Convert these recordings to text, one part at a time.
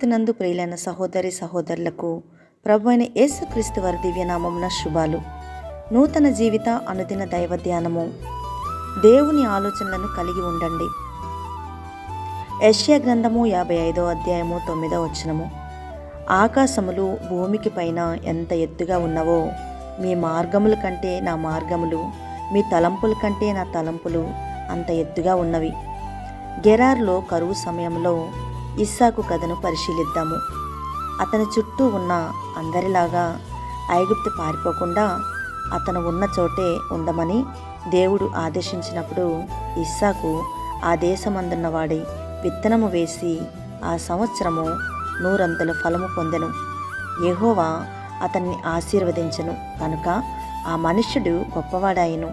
క్రీస్తునందు ప్రియులైన సహోదరి సహోదరులకు ప్రభు అయిన యేసుక్రీస్తు వారి దివ్యనామమున శుభాలు. నూతన జీవిత అనుదిన దైవ ధ్యానము. దేవుని ఆలోచనలను కలిగి ఉండండి. యశ్య గ్రంథము యాభై ఐదో అధ్యాయము తొమ్మిదో వచనము. ఆకాశములు భూమికి పైన ఎంత ఎత్తుగా ఉన్నవో మీ మార్గముల కంటే నా మార్గములు మీ తలంపుల కంటే నా తలంపులు అంత ఎత్తుగా ఉన్నవి. గెరార్లో కరువు సమయంలో ఇస్సాకు కథను పరిశీలిద్దాము. అతని చుట్టూ ఉన్న అందరిలాగా ఐగుప్తు పారిపోకుండా అతను ఉన్న చోటే ఉండమని దేవుడు ఆదేశించినప్పుడు ఇస్సాకు ఆ దేశమందున్నవాడి విత్తనము వేసి ఆ సంవత్సరము నూరంతలు ఫలము పొందెను. యెహోవా అతన్ని ఆశీర్వదించను కనుక ఆ మనుష్యుడు గొప్పవాడాయను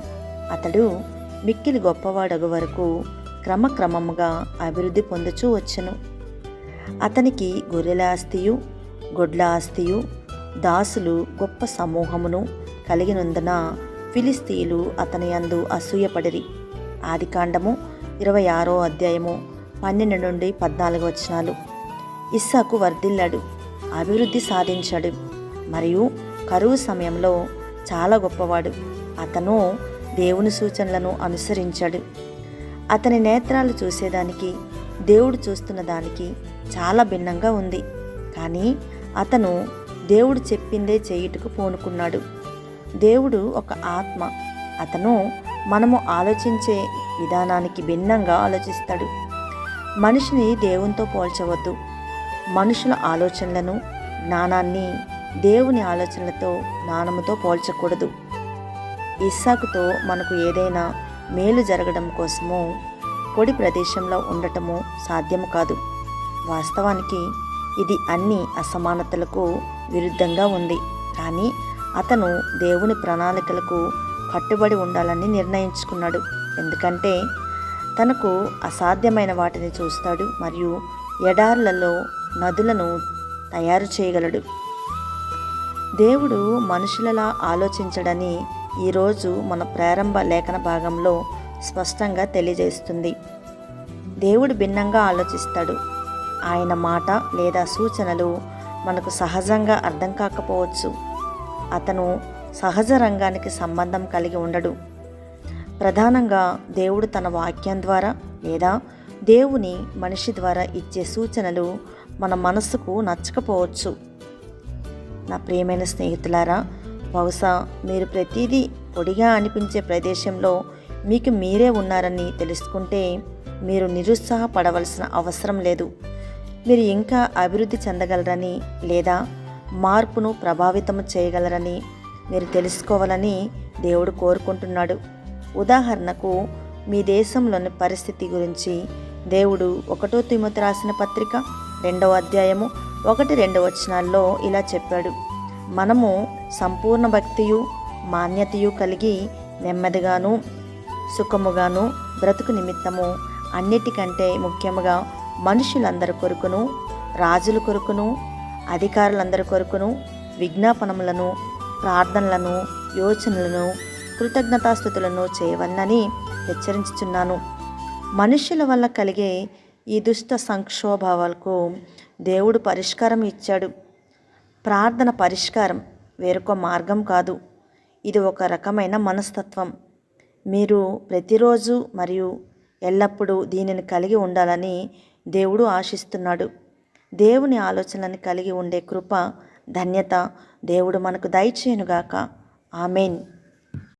అతడు మిక్కిలి గొప్పవాడగు వరకు క్రమక్రమముగా అభివృద్ధి పొందుచూ వచ్చెను. అతనికి గొర్రెల ఆస్తియు గొడ్ల ఆస్తియు దాసులు గొప్ప సమూహమును కలిగినందున ఫిలిస్తీయులు అతని యందు అసూయపడిరి. ఆదికాండము ఇరవై ఆరో అధ్యాయము పన్నెండు నుండి పద్నాలుగు వచనాలు. ఇస్సాకు వర్ధిల్లాడు అభివృద్ధి సాధించాడు మరియు కరువు సమయంలో చాలా గొప్పవాడు. అతను దేవుని సూచనలను అనుసరించాడు. అతని నేత్రాలు చూసేదానికి దేవుడు చూస్తున్న దానికి చాలా భిన్నంగా ఉంది. కానీ అతను దేవుడు చెప్పిందే చేయుటకు పూనుకున్నాడు. దేవుడు ఒక ఆత్మ. అతను మనము ఆలోచించే విధానానికి భిన్నంగా ఆలోచిస్తాడు. మనిషిని దేవునితో పోల్చవద్దు. మనుషుల ఆలోచనలను జ్ఞానాన్ని దేవుని ఆలోచనలతో జ్ఞానముతో పోల్చకూడదు. ఇస్సాకుతో మనకు ఏదైనా మేలు జరగడం కోసమో పొడి ప్రదేశంలో ఉండటము సాధ్యము కాదు. వాస్తవానికి ఇది అన్ని అసమానతలకు విరుద్ధంగా ఉంది. కానీ అతను దేవుని ప్రణాళికలకు కట్టుబడి ఉండాలని నిర్ణయించుకున్నాడు. ఎందుకంటే తనకు అసాధ్యమైన వాటిని చూస్తాడు మరియు ఎడార్లలో నదులను తయారు చేయగలడు. దేవుడు మనుషులలా ఆలోచించడని ఈరోజు మన ప్రారంభ లేఖన భాగంలో స్పష్టంగా తెలియజేస్తుంది. దేవుడు భిన్నంగా ఆలోచిస్తాడు. ఆయన మాట లేదా సూచనలు మనకు సహజంగా అర్థం కాకపోవచ్చు. అతను సహజ రంగానికి సంబంధం కలిగి ఉండడు. ప్రధానంగా దేవుడు తన వాక్యం ద్వారా లేదా దేవుని మనిషి ద్వారా ఇచ్చే సూచనలు మన మనసుకు నచ్చకపోవచ్చు. నా ప్రియమైన స్నేహితులారా బహుశా మీరు ప్రతిదీ పొడిగా అనిపించే ప్రదేశంలో మీకు మీరే ఉన్నారని తెలుసుకుంటే మీరు నిరుత్సాహపడవలసిన అవసరం లేదు. మీరు ఇంకా అభివృద్ధి చెందగలరని లేదా మార్పును ప్రభావితం చేయగలరని మీరు తెలుసుకోవాలని దేవుడు కోరుకుంటున్నాడు. ఉదాహరణకు మీ దేశంలోని పరిస్థితి గురించి దేవుడు ఒకటో తిమ్మతి రాసిన పత్రిక రెండవ అధ్యాయము ఒకటి రెండు వచనాల్లో ఇలా చెప్పాడు. మనము సంపూర్ణ భక్తియు మాన్యతయు కలిగి నెమ్మదిగాను సుఖముగాను బ్రతుకు నిమిత్తము అన్నిటికంటే ముఖ్యముగా మనుషులందరి కొరకును రాజుల కొరకును అధికారులందరి కొరకును విజ్ఞాపనములను ప్రార్థనలను యోచనలను కృతజ్ఞతాస్థుతులను చేయవలనని హెచ్చరించుచున్నాను. మనుషుల వల్ల కలిగే ఈ దుష్ట సంక్షోభాలకు దేవుడు పరిష్కారం ఇచ్చాడు. ప్రార్థన పరిష్కారం వేరొక మార్గం కాదు. ఇది ఒక రకమైన మనస్తత్వం. మీరు ప్రతిరోజు మరియు ఎల్లప్పుడూ దీనిని కలిగి ఉండాలని దేవుడు ఆశిస్తున్నాడు. దేవుని ఆలోచనలను కలిగి ఉండే కృప ధన్యత దేవుడు మనకు దయచేయునుగాక. ఆమెన్.